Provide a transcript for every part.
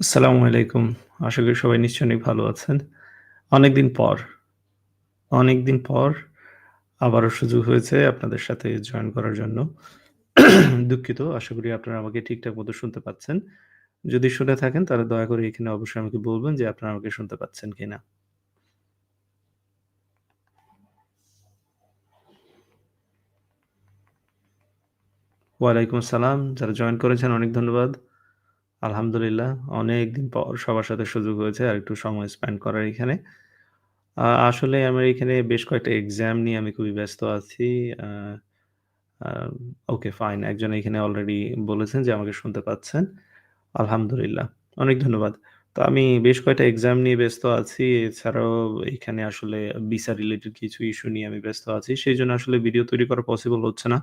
আসসালামু আলাইকুম। আশা করি সবাই নিশ্চয়ই অনেক ভালো আছেন। অনেকদিন পর, অনেকদিন পর আবারও সুযোগ হয়েছে আপনাদের সাথে জয়েন করার জন্য। দুঃখিত। আশা করি আপনারা আমাকে ঠিকঠাক মতো শুনতে পাচ্ছেন। যদি শুনে থাকেন তাহলে দয়া করে এখানে অবশ্যই আমাকে বলবেন যে আপনারা আমাকে শুনতে পাচ্ছেন কিনা। ওয়ালাইকুম আসসালাম। যারা জয়েন করেছেন অনেক ধন্যবাদ। আলহামদুলিল্লাহ অনেকদিন পর সবার সাথে সুযোগ হয়েছে আরেকটু সময় স্পেন্ড করার এখানে। আসলে আমার এখানে বেশ কয়েকটা এক্সাম নিয়ে আমি খুবই ব্যস্ত আছি। Okay fine. একজন এখানে অলরেডি বলেছেন যে আমাকে শুনতে পাচ্ছেন। আলহামদুলিল্লাহ। অনেক ধন্যবাদ। তো আমি বেশ কয়েকটা এক্সাম নিয়ে ব্যস্ত আছি। এছাড়াও এখানে আসলে ভিসা রিলেটেড কিছু ইস্যু নিয়ে আমি ব্যস্ত আছি। সেই জন্য আসলে ভিডিও তৈরি করা পসিবল হচ্ছে না।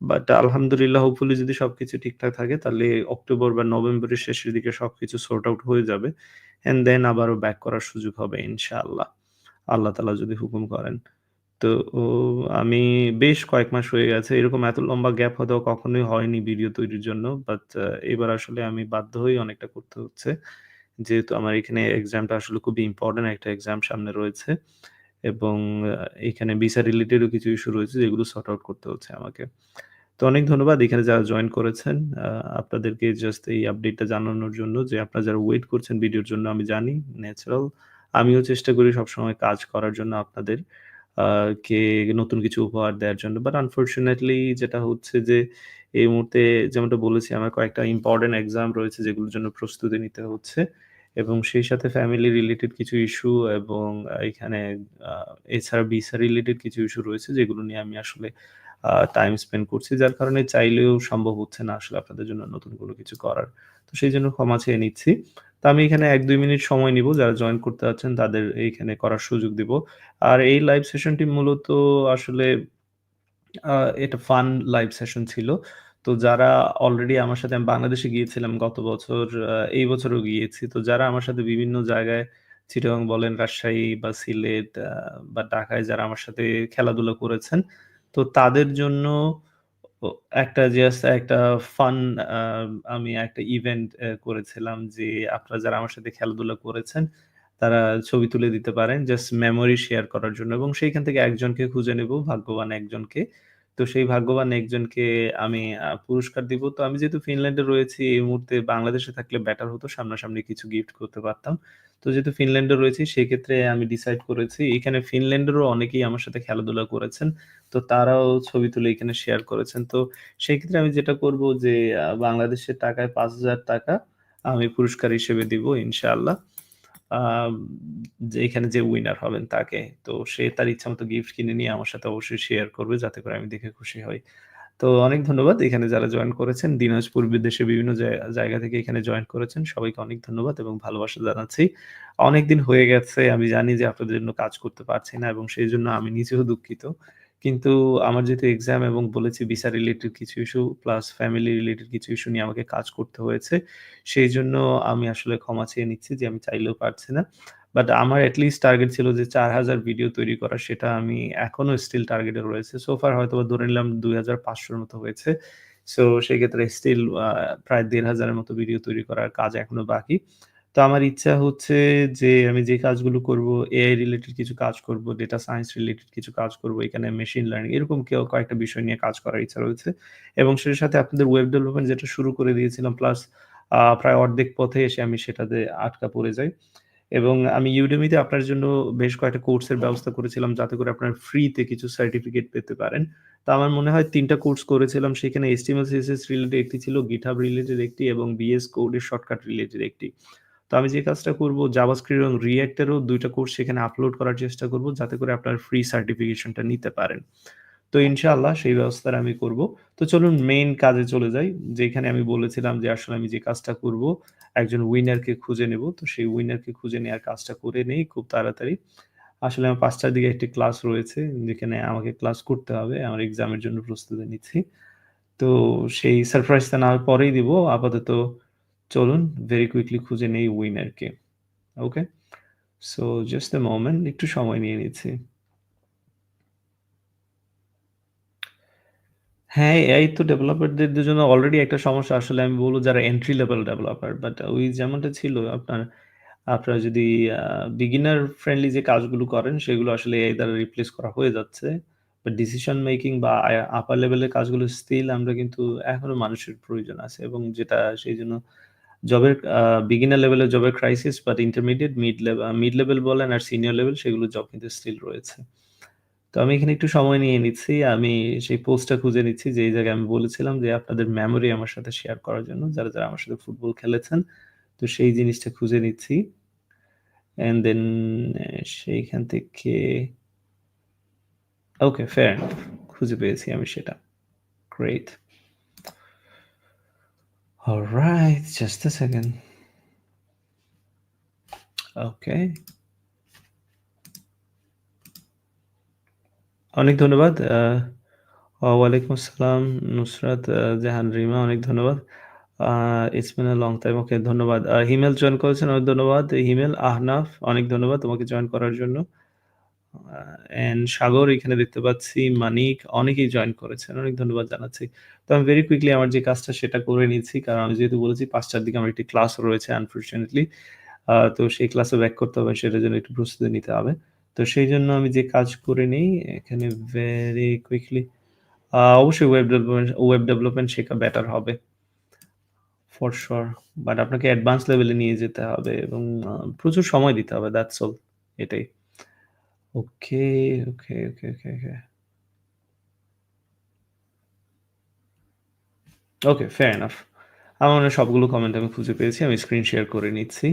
বাট আলহামদুলিল্লাহ হোপফুলি যদি সবকিছু ঠিকঠাক থাকে, তাহলে অক্টোবর বা নভেম্বরের শেষের দিকে সবকিছু সর্ট আউট হয়ে যাবে। অ্যান্ড দেন আবারও ব্যাক করার সুযোগ হবে, ইনশাআল্লাহ। আল্লাহ তালা যদি হুকুম করেন। তো আমি বেশ কয়েক মাস হয়ে গেছে। এরকম এত লম্বা গ্যাপ হয়তো কখনোই হয়নি ভিডিও তৈরির জন্য। বাট এবার আসলে আমি বাধ্য হয়েই অনেকটা করতে হচ্ছে। যেহেতু আমার এখানে এক্সামটা আসলে খুবই ইম্পোর্টেন্ট একটা এক্সাম সামনে রয়েছে। এবং এখানে ভিসা রিলেটেডও কিছু ইস্যু রয়েছে যেগুলো সর্ট আউট করতে হচ্ছে আমাকে। তো অনেক ধন্যবাদ এখানে যারা জয়েন করেছেন। আপনাদেরকে জাস্ট এই আপডেটটা জানানোর জন্য যে আপনারা যারা ওয়েট করছেন ভিডিওর জন্য আমি জানি ন্যাচারাল। আমিও চেষ্টা করি সবসময় কাজ করার জন্য আপনাদের কে নতুন কিছু উপহার দেওয়ার জন্য। বাট আনফরচুনেটলি যেটা হচ্ছে যে এই মুহূর্তে যেমনটা বলেছি, আমার কয়েকটা ইম্পোর্টেন্ট এক্সাম রয়েছে যেগুলোর জন্য প্রস্তুতি নিতে হচ্ছে। এবং সেই সাথে ফ্যামিলি রিলেটেড কিছু ইস্যু এবং এখানে এছাড়া ভিসা রিলেটেড কিছু ইস্যু রয়েছে যেগুলো নিয়ে আমি আসলে টাইম স্পেন্ড করছি। যার কারণে চাইলেও সম্ভব হচ্ছে না আসলে আপনাদের জন্য নতুন কোনো কিছু করার। তো সেইজন্য ক্ষমা চেয়ে নিচ্ছি। তো আমি এখানে ১-২ মিনিট সময় নিবো যারা জয়েন করতে চাচ্ছেন তাদের এইখানে করার সুযোগ দিব। আর এই লাইভ সেশনটি মূলত আসলে এটা ফান লাইভ সেশন ছিল। তো যারা অলরেডি আমার সাথে আমি বাংলাদেশে গিয়েছিলাম গত বছর, এই বছরও গিয়েছি। তো যারা আমার সাথে বিভিন্ন জায়গায় চিটাগং বলেন, রাজশাহী বা সিলেট বা ঢাকায় যারা আমার সাথে খেলাধুলা করেছেন, তো তাদের জন্য একটা জাস্ট একটা ফান আমি একটা ইভেন্ট করেছিলাম যে আপনারা যারা আমার সাথে খেলাধুলা করেছেন, তারা ছবি তুলে দিতে পারেন জাস্ট মেমোরি শেয়ার করার জন্য এবং সেইখান থেকে একজনকে খুঁজে নেব, ভাগ্যবান একজনকে। তো সেই ভাগ্যবান একজনকে আমি পুরস্কার দিব। তো আমি যেহেতু ফিনল্যান্ডে রয়েছি এই মুহূর্তে বাংলাদেশে থাকলে বেটার হতো। সামনাসামনি কিছু গিফট করতে পারতাম। তো যেহেতু ফিনল্যান্ডে রয়েছি সেক্ষেত্রে আমি ডিসাইড করেছি এখানে ফিনল্যান্ডেরও অনেকেই আমার সাথে খেলাধুলা করেছেন। তো তারাও ছবি তুলে এখানে শেয়ার করেছেন। তো সেক্ষেত্রে আমি যেটা করব যে বাংলাদেশের টাকায় ৳৫,০০০ আমি পুরস্কার হিসেবে দিব ইনশাআল্লাহ। যে এখানে যে উইনার হবেন তাকে। তো সে তার ইচ্ছামত গিফট কিনে নিয়ে আমার সাথে অবশ্যই শেয়ার করবে, যাতে করে আমি দেখে খুশি হই। তো অনেক ধন্যবাদ এখানে যারা জয়েন করেছেন। দিনাজপুর বিদেশে বিভিন্ন জায় জায়গা থেকে এখানে জয়েন করেছেন। সবাইকে অনেক ধন্যবাদ এবং ভালোবাসা জানাচ্ছি। অনেকদিন হয়ে গেছে, আমি জানি যে আপনাদের জন্য কাজ করতে পারছি না এবং সেই জন্য আমি নিজেও দুঃখিত। কিন্তু আমার যেহেতু এক্সাম এবং বলেছি ভিসা রিলেটেড কিছু ইস্যু প্লাস ফ্যামিলি রিলেটেড কিছু ইস্যু নিয়ে আমাকে কাজ করতে হয়েছে। সেই জন্য আমি আসলে ক্ষমা চেয়ে নিচ্ছি যে আমি চাইলেও পারছি না। বাট আমার এট লিস্ট টার্গেট ছিল যে ৪০০০ ভিডিও তৈরি করা সেটা আমি এখনও স্টিল টার্গেটে রয়েছে। সো ফার হয়তোবা ধরে নিলাম দুই হাজার পাঁচশোর মতো হয়েছে। সো সেক্ষেত্রে স্টিল প্রায় দেড় হাজারের মতো ভিডিও তৈরি করার কাজ এখনও বাকি। তো আমার ইচ্ছা হচ্ছে যে আমি যে কাজগুলো করব এআই রিলেটেড কিছু কাজ করব, ডেটা সায়েন্স রিলেটেড কিছু কাজ করব। এখানে মেশিন লার্নিং এরকম কেউ কয়েকটা বিষয় নিয়ে কাজ করার ইচ্ছা রয়েছে। এবং সেটার সাথে আপনাদের ওয়েব ডেভেলপমেন্ট যেটা শুরু করে দিয়েছিলাম প্লাস প্রায় অর্ধেক পথে এসে আমি সেটাতে আটকা পড়ে যাই। এবং আমি ইউডেমিতে আপনার জন্য বেশ কয়েকটা কোর্সের ব্যবস্থা করেছিলাম যাতে করে আপনার ফ্রিতে কিছু সার্টিফিকেট পেতে পারেন। তা আমার মনে হয় তিনটা কোর্স করেছিলাম সেখানে HTML, CSS রিলেটেড একটি ছিল, GitHub রিলেটেড একটি এবং বিএস এর শর্টকাট রিলেটেড একটি। তো আমি যে কাজটা করব, JavaScript এবং React এরও ২ টা কোর্স সেখানে আপলোড করার চেষ্টা করব, যাতে করে আপনার ফ্রি সার্টিফিকেশনটা নিতে পারেন। তো ইনশাআল্লাহ সেই ব্যবস্থাটা আমি করব। তো চলুন মেইন কাজে চলে যাই। যেখানে আমি বলেছিলাম যে আসলে আমি যে কাজটা করব, একজন উইনারকে খুঁজে নেব। তো সেই উইনারকে খুঁজে নেওয়ার কাজটা করে নেই খুব তাড়াতাড়ি। আসলে আমার পাঁচটার দিকে একটি ক্লাস রয়েছে, যেখানে আমাকে ক্লাস করতে হবে। আমার এক্সামের জন্য প্রস্তুতি নিচ্ছি। তো সেই সারপ্রাইজটা নেওয়ার পরেই দিব। আপাতত চলুন ভেরি কুইকলি খুঁজে নেই উইনারকে। Okay? So just a moment একটু সময় নিয়ে নিচ্ছি। হ্যাঁ, এআই তো ডেভেলপারদের জন্য অলরেডি একটা সমস্যা আসলে আমি বলব যারা এন্ট্রি লেভেল ডেভেলপার। বাট ওই যেমনটা ছিল আপনার আপনারা যদি বিগিনার ফ্রেন্ডলি যে কাজগুলো করেন সেগুলো আসলে এআই দ্বারা রিপ্লেস করা হয়ে যাচ্ছে। বা ডিসিশন মেকিং বা আপার লেভেলের কাজগুলো স্টিল আমরা কিন্তু এখনও মানুষের প্রয়োজন আছে এবং যেটা সেইজন্য জবের বিগিনার লেভেলের জবের crisis but intermediate mid level mid level বলেন আর সিনিয়র লেভেল সেগুলো জব কিন্তু স্টিল রয়েছে। তো আমি এখানে একটু সময় নিয়ে নিচ্ছি। আমি সেই পোস্টটা খুঁজে নিচ্ছি যে এই জায়গায় আমি বলেছিলাম যে আপনাদের মেমোরি আমার সাথে শেয়ার করার জন্য যারা, যারা আমার সাথে ফুটবল খেলেছেন। তো সেই জিনিসটা খুঁজে নিচ্ছি। অ্যান্ড দেন সেইখান থেকে ওকে ফেয়ার খুঁজে পেয়েছি আমি সেটা। Great. Alright just a second. Okay. অনেক ধন্যবাদ। ওয়ালাইকুম আসসালাম, নুসরাত জাহান, রিমা, অনেক ধন্যবাদ। It's been long time okay ধন্যবাদ। হিমেল জয়েন করেছেন, অনেক ধন্যবাদ। হিমেল আহনাফ, অনেক ধন্যবাদ তোমাকে জয়েন করার জন্য। অ্যান্ড সাগর এখানে দেখতে পাচ্ছি, মানিক অনেকেই জয়েন করেছেন। অনেক ধন্যবাদ জানাচ্ছি। তো আমি ভেরি কুইকলি আমার যে কাজটা সেটা করে নিচ্ছি। কারণ আমি যেহেতু বলেছি ৫ টার দিকে আমার একটি ক্লাস রয়েছে আনফরচুনেটলি। তো সেই ক্লাসে ব্যাক করতে হবে সেটার জন্য একটু প্রস্তুতি নিতে হবে। তো সেই জন্য আমি যে কাজ করে নিই এখানে ভেরি কুইকলি অবশ্যই ওয়েব ডেভেলপমেন্ট ওয়েব ডেভেলপমেন্ট শেখা বেটার হবে। For sure. বাট আপনাকে অ্যাডভান্স লেভেলে নিয়ে যেতে হবে এবং প্রচুর সময় দিতে হবে। দ্যাটস অল এটাই। Okay, okay, okay, okay, okay. Okay, fair enough. আমার মনে সবগুলো কমেন্ট আমি খুঁজে পেয়েছি। আমি স্ক্রিন শেয়ার করে নিচ্ছি।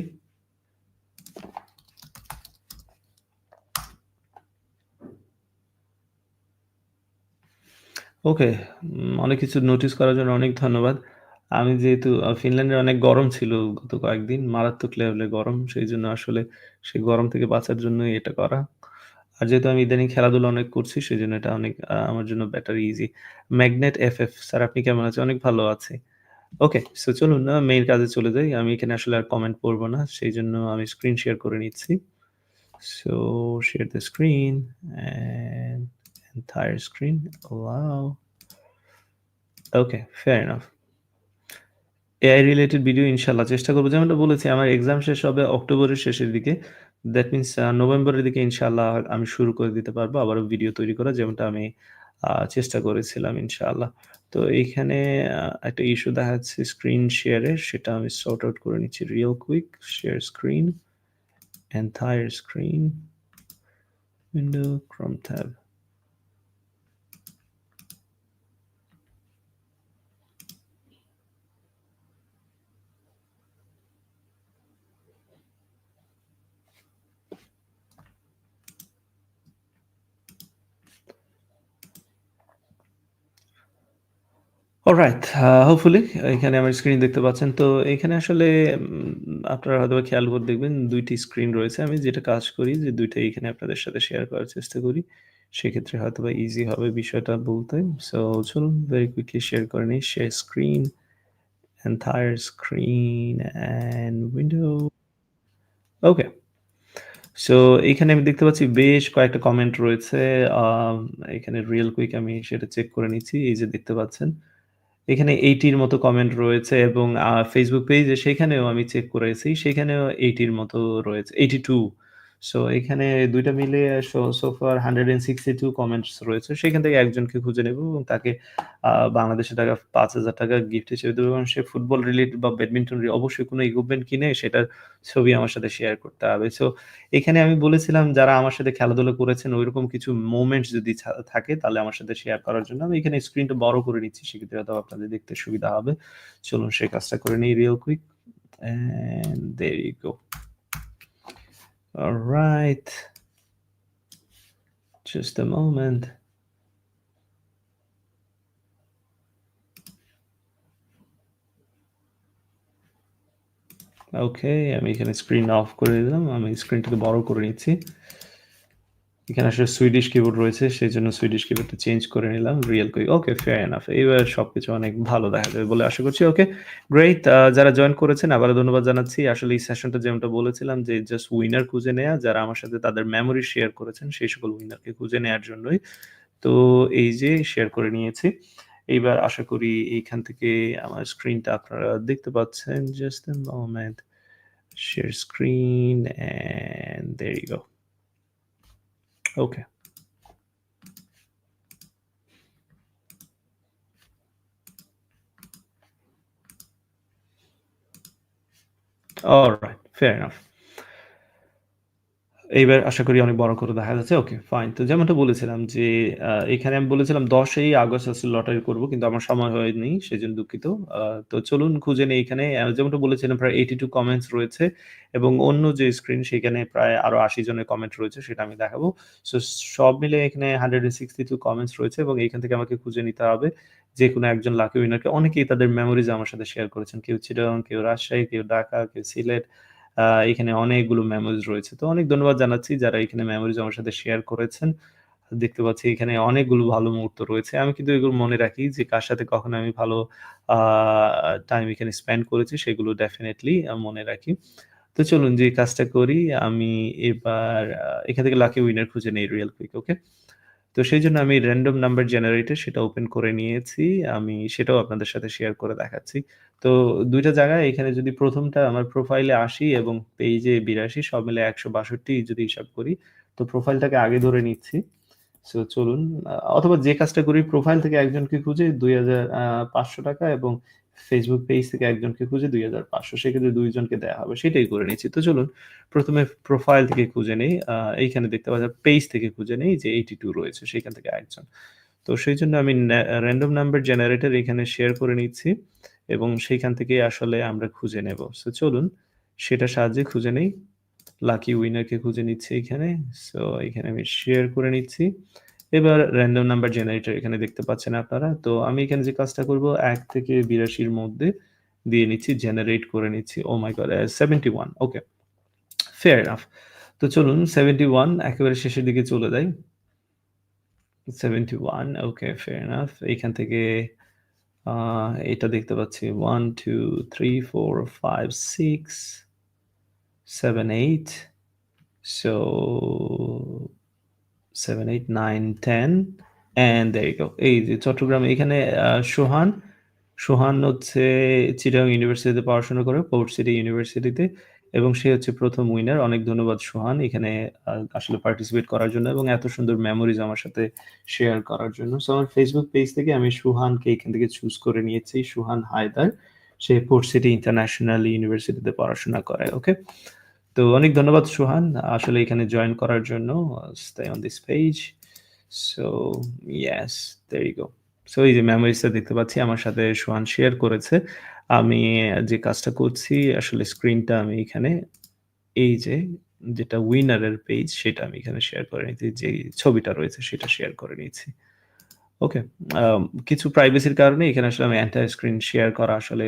ওকে, অনেক কিছু নোটিস করার জন্য অনেক ধন্যবাদ। আমি যেহেতু ফিনল্যান্ডে অনেক গরম ছিল গত কয়েকদিন। মারাত্মক লেভেলে গরম। সেইজন্য আসলে সেই গরম থেকে বাঁচার জন্যই এটা করা। আর যেহেতু আমি ইদানিং খেলাধুলা অনেক করছি সেই জন্য এটা অনেক আমার জন্য better easy. Magnet F F sir আপনি কেমন আছেন? অনেক ভালো আছে ওকে, সো চলুন না মেইন কাজে চলে যাই। আমি এখানে আসলে আর কমেন্ট পড়ব না। সেই জন্য আমি স্ক্রিন শেয়ার করে নিচ্ছি। So share the screen entire screen allow. Okay, fair enough. AI related video ইনশাল্লাহ চেষ্টা করব। যেমনটা বলেছি আমার এক্সাম শেষ হবে অক্টোবরের শেষের দিকে। দ্যাট মিনস নভেম্বরের দিকে ইনশাল্লাহ আমি শুরু করে দিতে পারব আবারও ভিডিও তৈরি করা যেমনটা আমি চেষ্টা করেছিলাম ইনশাআল্লাহ। তো এইখানে একটা ইস্যু দেখা যাচ্ছে স্ক্রিন শেয়ারের সেটা আমি শর্ট আউট করে নিচ্ছি real quick. Share screen, entire screen, window, Chrome tab. Alright hopefully এখানে আমার স্ক্রিন দেখতে পাচ্ছেন। তো এখানে আসলে আপনারা হয়তোবা খেয়াল করে দেখবেন ২ টি স্ক্রিন রয়েছে। আমি যেটা কাজ করি যে ২ টাই এখানে আপনাদের সাথে শেয়ার করার চেষ্টা করি। সেক্ষেত্রে হয়তোবা ইজি হবে বিষয়টা বলতে। সো চলুন ভেরি কুইকলি শেয়ার করে নিই। Share screen, entire screen and window. Okay. So এইখানে আমি দেখতে পাচ্ছি বেশ কয়েকটা কমেন্ট রয়েছে। এখানে রিয়াল কুইক আমি সেটা চেক করে নিচ্ছি। এই যে দেখতে পাচ্ছেন। এখানে এইটির মতো কমেন্ট রয়েছে এবং ফেসবুক পেজে সেখানেও আমি চেক করেছি। সেখানেও এইটির মতো রয়েছে। 82 সো এখানে ২ টা মিলিয়ে সো সো ফার 162 কমেন্টস রয়েছে। সেখান থেকে একজনকে খুঁজে নেব এবং তাকে বাংলাদেশি টাকা ৳৫,০০০ গিফট হিসেবে দেব এবং সে ফুটবল রিলেটেড বা ব্যাডমিন্টন অবশ্যই কোনো ইকুইপমেন্ট কিনে সেটার ছবি আমার সাথে শেয়ার করতে হবে। সো এখানে আমি বলেছিলাম যারা আমার সাথে খেলাধুলা করেছেন ঐরকম কিছু মোমেন্টস যদি থাকে তাহলে আমার সাথে শেয়ার করার জন্য আমি এখানে স্ক্রিনটা বড় করে নিচ্ছি। সেক্ষেত্রে হয়তো আপনাদের দেখতে সুবিধা হবে। চলুন সেই কাজটা করে নেই real quick. And go. Alright. Just a moment. Okay, আমি এখানে স্ক্রিন অফ করে দিলাম। আমি স্ক্রিনটাকে বড় করে নিচ্ছি। এখানে আসলে সুইডিশ কিবোর্ড রয়েছে সেই জন্য সুইডিশ কিবোর্ডটা চেঞ্জ করে নিলাম। Real quick. Okay, fair enough. এইবার সবকিছু অনেক ভালো দেখা যাবে বলে আশা করছি। ওকে, গ্রেট। যারা জয়েন করেছেন আবারও ধন্যবাদ জানাচ্ছি। আসলে এই সেশনটা যেমনটা বলেছিলাম যে জাস্ট উইনার খুঁজে নেয়া যারা আমার সাথে তাদের মেমোরি শেয়ার করেছেন সেই সকল উইনারকে খুঁজে নেয়ার জন্যই। তো এই যে শেয়ার করে নিয়েছি। এইবার আশা করি এইখান থেকে আমার স্ক্রিনটা আপনারা দেখতে পাচ্ছেন। Just a moment. Share screen and there you Okay. All right, fair enough. এইবার আশা করি অনেক বড় করে দেখা যাচ্ছে। Okay, fine. তো যেমনটা বলেছিলাম যে এখানে আমি বলেছিলাম ১০ এই আগস্ট আসলে লটারি করব। কিন্তু আমার সময় হয়নি। সেজন্য দুঃখিত। তো চলুন খুঁজে নেই এখানে। যেমনটা বলেছিলাম প্রায় 82 কমেন্টস রয়েছে এবং অন্য যে স্ক্রিন সেখানে প্রায় আরও ৮০ জনের কমেন্ট রয়েছে সেটা আমি দেখাবো। সো সব মিলে এখানে 162 কমেন্টস রয়েছে এবং এখান থেকে আমাকে খুঁজে নিতে হবে যেকোনো একজন লাকি উইনারকে। অনেকেই তাদের মেমোরিজ আমার সাথে শেয়ার করেছেন। কেউ চিটাগং, কেউ রাজশাহী, কেউ ঢাকা, কেউ সিলেট। এখানে অনেকগুলো মেমোরিজ রয়েছে। তো অনেক ধন্যবাদ জানাচ্ছি যারা এখানে মেমোরিজ আমার সাথে শেয়ার করেছেন। দেখতে পাচ্ছি এখানে অনেকগুলো ভালো মুহূর্ত রয়েছে। আমি কিন্তু এগুলো মনে রাখি যে কার সাথে কখন আমি ভালো টাইম এখানে স্পেন্ড করেছি সেগুলো ডেফিনেটলি মনে রাখি। তো চলুন যে কাজটা করি আমি এবার এখান থেকে লাকি উইনার খুঁজে নেই রিয়েল কুইক, ওকে? তো সেই জন্য আমি র‍্যান্ডম নাম্বার জেনারেটর সেটা ওপেন করে নিয়েছি। আমি সেটাও আপনাদের সাথে শেয়ার করে দেখাচ্ছি। তো দুইটা জায়গায় এখানে যদি প্রথমটা আমার প্রোফাইলে ৮০ এবং পেইজে ৮২ সব মিলে ১৬২ যদি হিসাব করি, তো প্রোফাইলটাকে আগে ধরে নিচ্ছি। সো চলুন অথবা যে কাজটা করি প্রোফাইল থেকে একজনকে খুঁজে ২০০০ আ ৳৫০০ এবং ফেসবুক পেজ থেকে একজনকে খুঁজে ২৫০০ সেক্ষেত্রে ২ জনকে দেয়া হবে। সেটাই করে নিচ্ছি। তো চলুন, প্রথমে প্রোফাইল থেকে খুঁজে নেই। এইখানে দেখতে পাচ্ছেন পেজ থেকে খুঁজে নেই যে 82 রয়েছে সেখান থেকে একজন। তো সেই জন্য আমি র‍্যান্ডম নাম্বার জেনারেটর এখানে শেয়ার করে নিচ্ছি এবং সেইখান থেকে আসলে আমরা খুঁজে নেব। সো চলুন, সেটার সাহায্যে খুঁজে নেই। লাকি উইনারকে খুঁজে নিচ্ছি এখানে। সো এখানে আমি শেয়ার করে নিচ্ছি। এবার র‍্যান্ডম নাম্বার জেনারেটর এখানে দেখতে পাচ্ছেন আপনারা। তো আমি এখানে যে কাজটা করব ১ থেকে ৮২ র মধ্যে দিয়ে নিচ্ছি, জেনারেট করে নিচ্ছি। ও my god! Uh 71 okay. Fair enough. তো চলুন 71 একেবারে শেষের দিকে চলে যাই। 71 ওকে, ফেয়ার এনাফ। এইখান থেকে এটা দেখতে পাচ্ছি 1, 2, 3, 4, 5, 6, 7, 8 সো 7, 8, 9, 10 অ্যান্ড এই যে চট্টগ্রাম এখানে সোহান, সোহান হচ্ছে চিটাগং ইউনিভার্সিটিতে পড়াশোনা করে, পোর্ট সিটি ইউনিভার্সিটিতে এবং সে হচ্ছে ১ম উইনার। অনেক ধন্যবাদ সোহান এখানে আসলে পার্টিসিপেট করার জন্য এবং এত সুন্দর মেমোরিজ আমার সাথে শেয়ার করার জন্য। সো আমার ফেসবুক পেজ থেকে আমি সুহানকে এখান থেকে চুজ করে নিয়েছি। সুহান হায়দার। সে পোর্ট সিটি ইন্টারন্যাশনাল ইউনিভার্সিটিতে পড়াশোনা করে, ওকে? তো অনেক ধন্যবাদ সুহান আসলে এখানে জয়েন করার জন্য। Stay on this page. So yes, you go. So এই যে মেমোরিজটা দেখতে পাচ্ছি আমার সাথে সোহান শেয়ার করেছে। আমি যে কাজটা করছি আসলে স্ক্রিনটা আমি এখানে এই যে যেটা উইনারের পেজ সেটা আমি এখানে শেয়ার করে নিচ্ছি। যে ছবিটা রয়েছে সেটা শেয়ার করে নিচ্ছি। ওকে? কিছু প্রাইভেসির কারণে এখানে আসলে আমি এন্টায়ার স্ক্রিন শেয়ার করা আসলে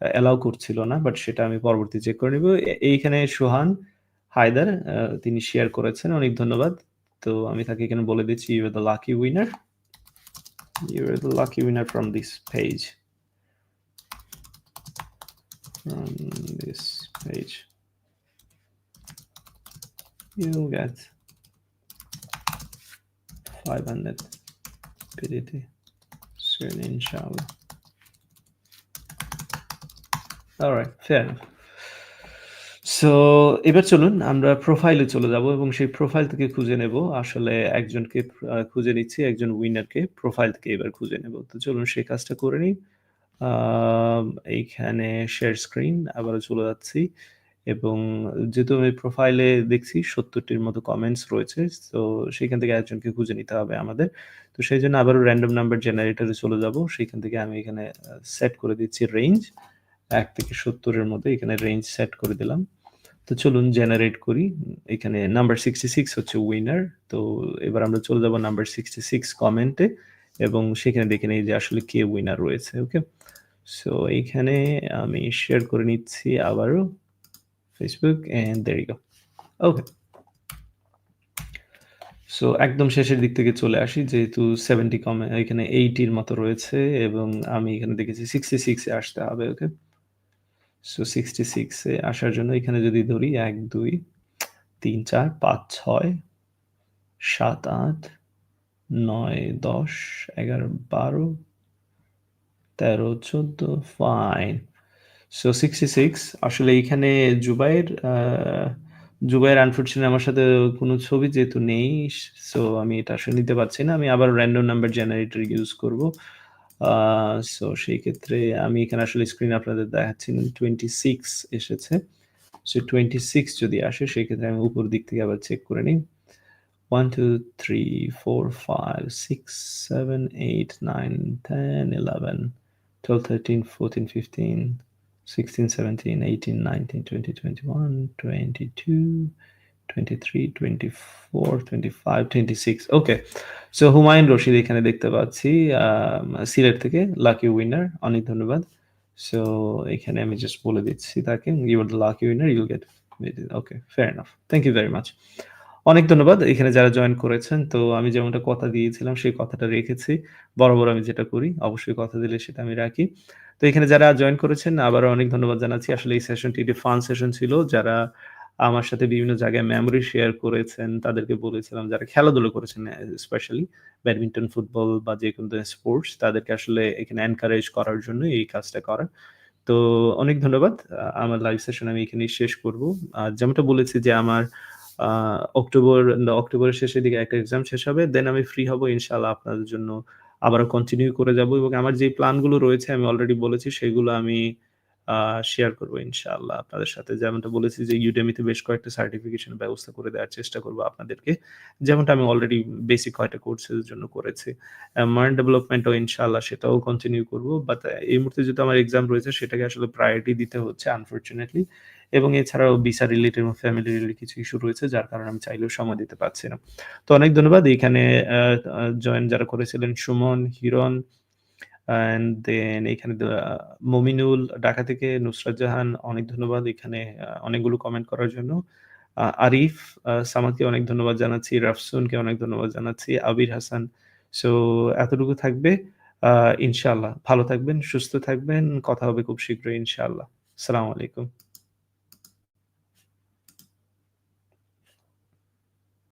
অ্যালাউ করছিল না বাট সেটা আমি পরবর্তী চেক করে নিব। এইখানে সোহান হায়দার তিনি শেয়ার করেছেন, অনেক ধন্যবাদ। তো আমি তাকে এখানে বলে দিচ্ছি you are the lucky winner you are the lucky winner from this page ইনশাল্লাহ অলরাইট, ফেয়ার। সো এবার চলুন আমরা প্রোফাইলে চলে যাব এবং সেই প্রোফাইল থেকে খুঁজে নেব আসলে একজনকে খুঁজে নিচ্ছি, একজন উইনারকে প্রোফাইল থেকে এবার খুঁজে নেব। তো চলুন সেই কাজটা করে নিই। এইখানে শেয়ার স্ক্রিন আবারও চলে যাচ্ছি এবং যেহেতু আমি প্রোফাইলে দেখছি ৭০ টির মতো কমেন্টস রয়েছে। সো সেখান থেকে একজনকে খুঁজে নিতে হবে আমাদের। তো সেইজন্য আবারও র‍্যান্ডম নাম্বার জেনারেটরে চলে যাব। সেখান থেকে আমি এখানে সেট করে দিচ্ছি রেঞ্জ। ১ থেকে সত্তরের মধ্যে এখানে রেঞ্জ সেট করে দিলাম। তো চলুন জেনারেট করি। এখানে নাম্বার 66 হচ্ছে উইনার। তো এবার আমরা চলে যাব নাম্বার 66 কমেন্টে এবং সেখানে দেখে নিই যে আসলে কে উইনার রয়েছে, ওকে? সো এইখানে আমি শেয়ার করে নিচ্ছি আবারও Facebook and there go. Okay. So একদম শেষের দিক থেকে চলে আসি যেহেতু 70 কমে এখানে এইটির মতো রয়েছে এবং আমি এখানে দেখেছি 66 এ আসতে হবে, ওকে? সো 66 এ আসার জন্য এখানে যদি ধরি ১, ২, ৩, ৪, ৫, ৬, ৭, ৮, ৯, ১০, ১১, ১২ 13, 14 ফাইন। সো 66 আসলে এইখানে জুবাইর আ জুবাইর আনফরচুনেটলি আমার সাথে কোনো ছবি যেহেতু নেই, সো আমি এটা আসলে নিতে পারছি না। আমি আবার র‍্যান্ডম নাম্বার জেনারেটর ইউজ করব। সো সেই ক্ষেত্রে আমি এখানে আসলে স্ক্রিন আপনাদের দেখাচ্ছি না। 26 এসেছে। সো 26 যদি আসে সেই ক্ষেত্রে আমি উপর দিক থেকে আবার চেক করে নিই। 1, 2, 3, 4, 5, 6, 7, 8, 9, 10, 11, 12, 13, 14, 15, 16, 17, 18, 19, 20, 21, 22, 23, 24, 25, 26 ওকে। সো হুমায়ুন রশিদ এখানে দেখতে পাচ্ছি সিলেট থেকে লাকি উইনার। অনেক ধন্যবাদ। সো এখানে আমি জাস্ট বলে দিচ্ছি তাকে you are the lucky winner you get okay fair enough. Thank you very much. অনেক ধন্যবাদ এখানে যারা জয়েন করেছেন। তো আমি যেমনটা কথা দিয়েছিলাম সেই কথাটা রেখেছি। বরাবর আমি যেটা করি অবশ্যই কথা দিলে সেটা আমি রাখি। তো এখানে যারা জয়েন করেছেন আবারও অনেক ধন্যবাদ জানাচ্ছি। আসলে এই সেশনটি একটি ফান সেশন ছিল। যারা আমার সাথে বিভিন্ন জায়গায় মেমোরি শেয়ার করেছেন, তাদেরকে বলেছিলাম যারা খেলাধুলো করেছেন স্পেশালি ব্যাডমিন্টন, ফুটবল বা যে কোনো স্পোর্টস তাদেরকে আসলে এখানে এনকারেজ করার জন্য এই কাজটা করা। তো অনেক ধন্যবাদ। আমার লাইভ সেশন আমি এখানেই শেষ করব। আর যেমনটা বলেছি যে আমার অক্টোবর অক্টোবরের শেষের দিকে একটা এক্সাম শেষ হবে। দেন আমি ফ্রি হব ইনশাল্লাহ আপনাদের জন্য আবারও কন্টিনিউ করে যাব এবং আমার যে প্ল্যানগুলো রয়েছে আমি অলরেডি বলেছি সেগুলো আমি শেয়ার করব ইনশাআল্লাহ আপনাদের সাথে। যেমনটা বলেছি যে ইউডেমিতে বেশ কয়েকটা সার্টিফিকেশন ব্যবস্থা করে দেওয়ার চেষ্টা করব আপনাদেরকে। যেমনটা আমি অলরেডি বেসিক কয়েকটা কোর্সের জন্য করেছি। মাইন্ড ডেভেলপমেন্ট ও ইনশাআল্লাহ সেটাও কন্টিনিউ করব। বাট এই মুহূর্তে যেহেতু আমার এক্সাম রয়েছে সেটাকে আসলে প্রায়োরিটি দিতে হচ্ছে আনফরচুনেটলি। এবং এছাড়াও ভিসা রিলেটেড এবং ফ্যামিলি রিলেটেড কিছু ইস্যু রয়েছে যার কারণে আমি চাইলেও সময় দিতে পারছি না। তো অনেক ধন্যবাদ। এখানে জয়েন যারা করেছিলেন সুমন, হিরণ অ্যান্ড দেন এখানে মমিনুল ঢাকা থেকে নুসরাত জাহান অনেক ধন্যবাদ এখানে অনেকগুলো কমেন্ট করার জন্য। আরিফ সামাদকে অনেক ধন্যবাদ জানাচ্ছি। রাফসুনকে অনেক ধন্যবাদ জানাচ্ছি। আবির হাসান। সো এতটুকু থাকবে। ইনশাল্লাহ ভালো থাকবেন, সুস্থ থাকবেন। কথা হবে খুব শীঘ্রই ইনশাআল্লাহ। আসসালামু আলাইকুম।